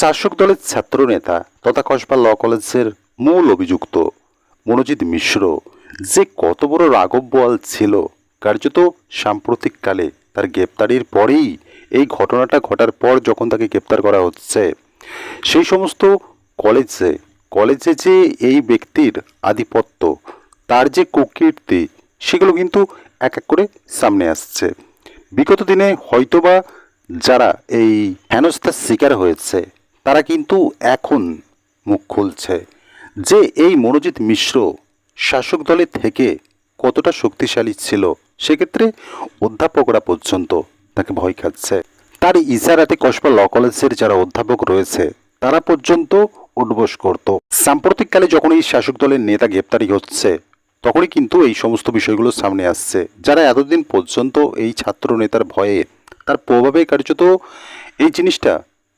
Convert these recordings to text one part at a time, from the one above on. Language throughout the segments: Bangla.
শাসক দলের ছাত্রনেতা তথা কসবা ল কলেজের মূল অভিযুক্ত মনোজিৎ মিশ্র যে কত বড় রাঘব ছিল, কার্যত সাম্প্রতিককালে তার গ্রেপ্তারির পরেই এই ঘটনাটা ঘটার পর যখন তাকে গ্রেপ্তার করা হচ্ছে, সেই সমস্ত কলেজে কলেজে যে এই ব্যক্তির আধিপত্য, তার যে কুকীর্তি, সেগুলো কিন্তু এক এক করে সামনে আসছে। বিগত দিনে হয়তোবা যারা এই হেনস্থার শিকার হয়েছে তারা কিন্তু এখন মুখ খুলছে যে এই মনোজিৎ মিশ্র শাসক দলের থেকে কতটা শক্তিশালী ছিল, সেক্ষেত্রে অধ্যাপকরা পর্যন্ত তাকে ভয় খাচ্ছে। তার ইশারাতে কসবা ল কলেজের যারা অধ্যাপক রয়েছে, তারা পর্যন্ত উদ্বোস করত। সাম্প্রতিককালে যখন এই শাসক দলের নেতা গ্রেপ্তারি হচ্ছে, তখনই কিন্তু এই সমস্ত বিষয়গুলো সামনে আসছে। যারা এতদিন পর্যন্ত এই ছাত্র নেতার ভয়ে তার প্রভাবে কার্যত এই জিনিসটা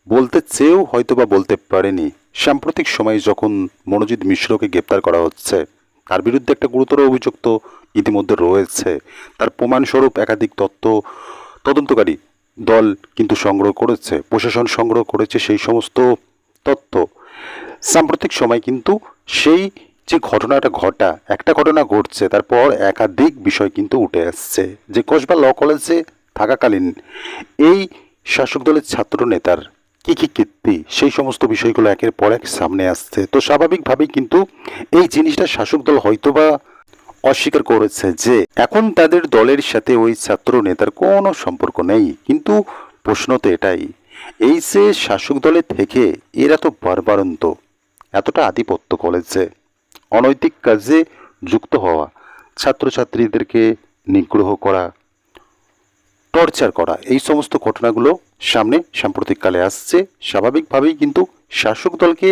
বলতে চেয়েও হয়তোবা বলতে পারেনি। সাম্প্রতিক সময়ে যখন মনোজিৎ মিশ্রকে গ্রেপ্তার করা হচ্ছে, তার বিরুদ্ধে একটা গুরুতর অভিযোগ তো ইতিমধ্যে রয়েছে। তার প্রমাণস্বরূপ একাধিক তত্ত্ব তদন্তকারী দল কিন্তু সংগ্রহ করেছে, প্রশাসন সংগ্রহ করেছে সেই সমস্ত তথ্য সাম্প্রতিক সময় কিন্তু সেই যে ঘটনাটা ঘটা, একটা ঘটনা ঘটছে, তারপর একাধিক বিষয় কিন্তু উঠে আসছে, যে কসবা ল কলেজে থাকাকালীন এই শাসক দলের ছাত্র নেতার কী কী কীর্তি সেই সমস্ত বিষয়গুলো একের পর এক সামনে আসছে। তো স্বাভাবিকভাবেই কিন্তু এই জিনিসটা শাসক দল হয়তোবা অস্বীকার করেছে যে এখন তাদের দলের সাথে ওই ছাত্র নেতার কোনো সম্পর্ক নেই। কিন্তু প্রশ্ন তো এটাই, এই যে শাসক দলের থেকে এরা তো বারবারন্ত এতটা আধিপত্য করেছে, অনৈতিক কাজে যুক্ত হওয়া, ছাত্রছাত্রীদেরকে নিগ্রহ করা টর্চার করা, এই সমস্ত ঘটনাগুলো সামনে সাম্প্রতিককালে আসছে। স্বাভাবিকভাবেই কিন্তু শাসক দলকে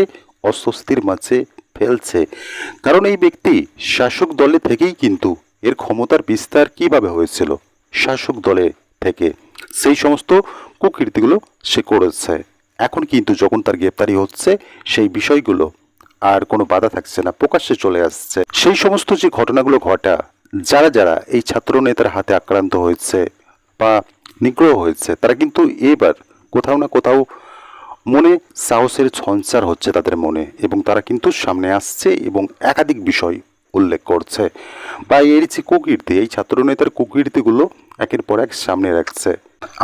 অস্বস্তির মাঝে ফেলছে। কারণ এই ব্যক্তি শাসক দলে থেকেই কিন্তু এর ক্ষমতার বিস্তার কীভাবে হয়েছিল, শাসক দলে থেকে সেই সমস্ত কুকীর্তিগুলো সে করেছে। এখন কিন্তু যখন তার গ্রেপ্তারি হচ্ছে, সেই বিষয়গুলো আর কোনো বাধা থাকছে না, প্রকাশ্যে চলে আসছে। সেই সমস্ত যে ঘটনাগুলো ঘটা, যারা যারা এই ছাত্র নেতার হাতে আক্রান্ত হয়েছে বা নিগ্রহ হয়েছে, তারা কিন্তু এবার কোথাও না কোথাও মনে সাহসের সঞ্চার হচ্ছে তাদের মনে এবং তারা কিন্তু সামনে আসছে এবং একাধিক বিষয় উল্লেখ করছে। বা এর যে কুকীর্তি, এই ছাত্রনেতার কুকীর্তিগুলো একের পর এক সামনে রাখছে।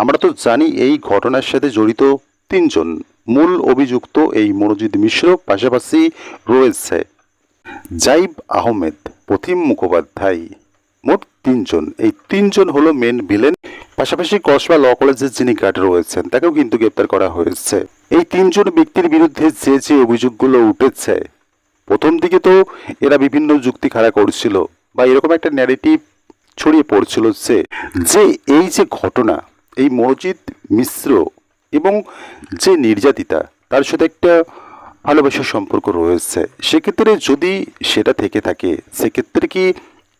আমরা তো জানি এই ঘটনার সাথে জড়িত তিনজন। মূল অভিযুক্ত এই মনোজিৎ মিশ্র পাশাপাশি রয়েছে জাইব আহমেদ প্রতিম মুখোপাধ্যায়। মোট তিনজন। এই তিনজন হলো মেন ভিলেন পাশাপাশি কসবা ল কলেজের যিনি গার্ড রয়েছেন, তাকেও কিন্তু গ্রেপ্তার করা হয়েছে। এই তিনজন ব্যক্তির বিরুদ্ধে যে যে অভিযোগগুলো উঠেছে, প্রথম দিকে তো এরা বিভিন্ন যুক্তি খাড়া করছিল বা এরকম একটা ন্যারেটিভ ছড়িয়ে পড়ছিল যে যে এই যে ঘটনা, এই মনোজিৎ মিশ্র এবং যে নির্যাতিতা, তার সাথে একটা ভালোবাসার সম্পর্ক রয়েছে। সেক্ষেত্রে যদি সেটা থেকে থাকে, সেক্ষেত্রে কি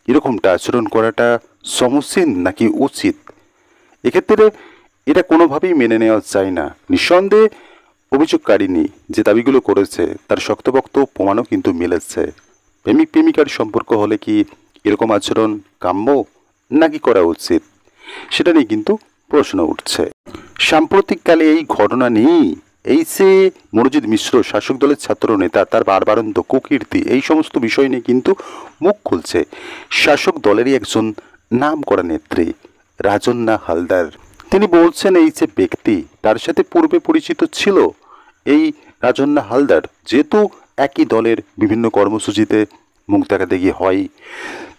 এরকমটা আচরণ করাটা সমসীন নাকি উচিত? এক্ষেত্রে এটা কোনোভাবেই মেনে নেওয়া যায় না। নিঃসন্দেহে অভিযোগকারিনী যে দাবিগুলো করেছে, তার শক্তপোক্ত প্রমাণও কিন্তু মিলেছে। প্রেমিক, প্রেমিকার সম্পর্ক হলে কি এরকম আচরণ কাম্য নাকি করা উচিত? সেটা নিয়ে কিন্তু প্রশ্ন উঠছে। সাম্প্রতিককালে এই ঘটনা নিয়েই এই যে মনোজিৎ মিশ্র, শাসক দলের ছাত্র নেতা, তার বারবারন্ত কুকীর্তি, এই সমস্ত বিষয় নিয়ে কিন্তু মুখ খুলছে। শাসক দলেরই একজন নাম করা নেত্রী, রাজন্না হালদার। তিনি বলছেন এই যে ব্যক্তি তার সাথে পূর্বে পরিচিত ছিল। এই রাজন্না হালদার যেহেতু একই দলের বিভিন্ন কর্মসূচিতে মুখ দেখাতে গিয়ে হয়।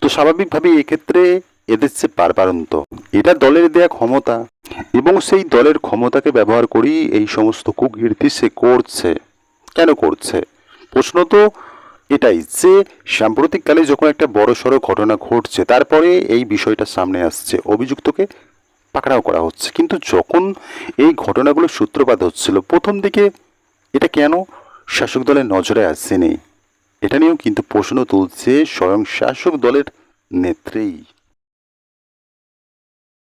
তো স্বাভাবিকভাবেই এক্ষেত্রে এদের যে বারবারন্ত এটা দলের দেয়া ক্ষমতা এবং সেই দলের ক্ষমতাকে ব্যবহার করেই এই সমস্ত কুকীর্তি সে করছে। কেন করছে? প্রশ্ন তো এটাই যে, সাম্প্রতিককালে যখন একটা বড় সড়ো ঘটনা ঘটছে, তারপরে এই বিষয়টা সামনে আসছে, অভিযুক্তকে পাকড়াও করা হচ্ছে। কিন্তু যখন এই ঘটনাগুলো সূত্রপাত হচ্ছিল, প্রথম দিকে এটা কেন শাসক দলের নজরে আসেনি? এটা নিয়েও কিন্তু প্রশ্ন তুলছে স্বয়ং শাসক দলের নেত্রেই